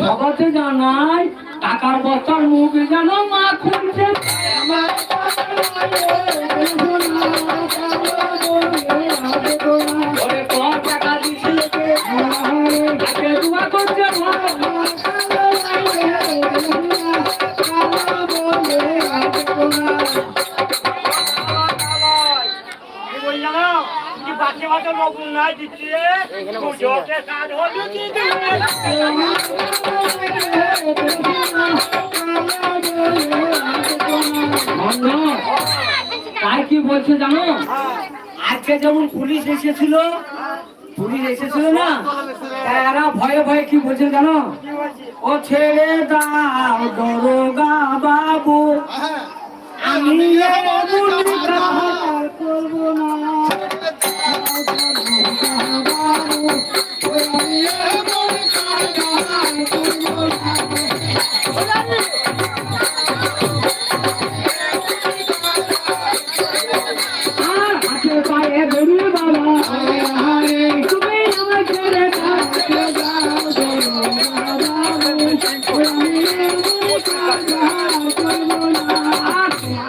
সবাতে জানাই টাকার বস্তার মুখ যেন মা খুলছে ওরে বাচ্চা বাচ্চা লোক নাই দিচ্ছে পুজোতে কাজ হলো কি তাই কি বলছে জানো? আজকে যেমন পুলিশ এসেছিল পুলিশ এসেছিল না? এরা ভয়ে ভয়ে কি বলছে জানো? ও ছেড়ে দাও দরোগা বাবু। আমি করব না।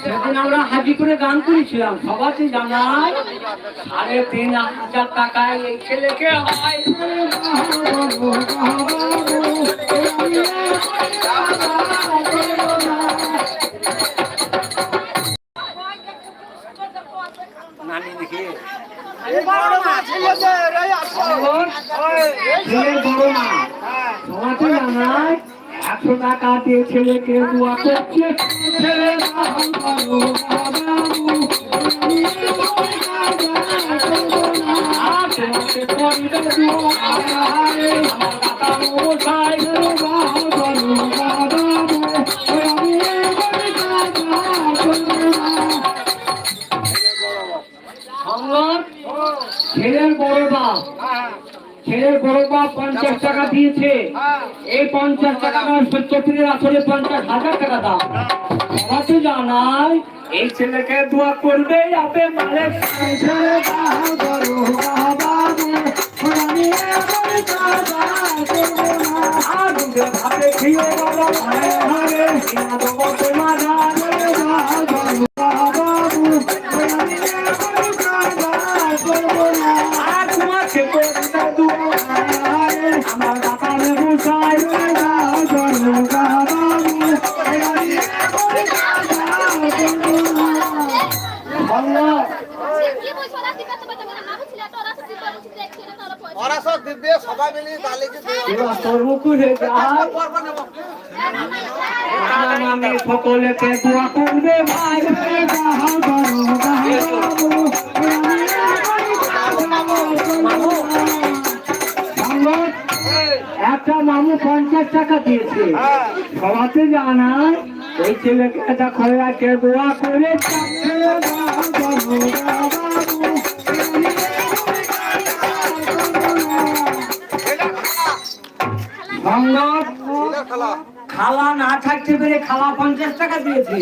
সেদিন আমরা হাজিপুরে গান করেছিলাম। সবাই জানাই সাড়ে তিন হাজার টাকায় এই ছেলেকে হয় নানি দেখি ছেলে বড় না সবাইকে জানাই একশো টাকা দিয়ে ছেলেকে দোয়া করছে। ছেলে ছেলের বড় বাপ। ছেলের বড় বাপ পঞ্চাশ টাকা দিয়েছে এই পঞ্চাশ টাকা সত্যির আসলে পঞ্চাশ হাজার টাকা দাম আমাকে জানাই এই ছেলেকে দোয়া করবে মানে। আর দুধে ভাতে খেয়ে বাবা তোমার একটা মামু পঞ্চাশ টাকা দিয়েছে। সবাতে জানায় ওই ছেলেকে একটা খোলাকে দোয়া করে। খেলা খালা না থাকতে পেরে খালা পঞ্চাশ টাকা দিয়েছে।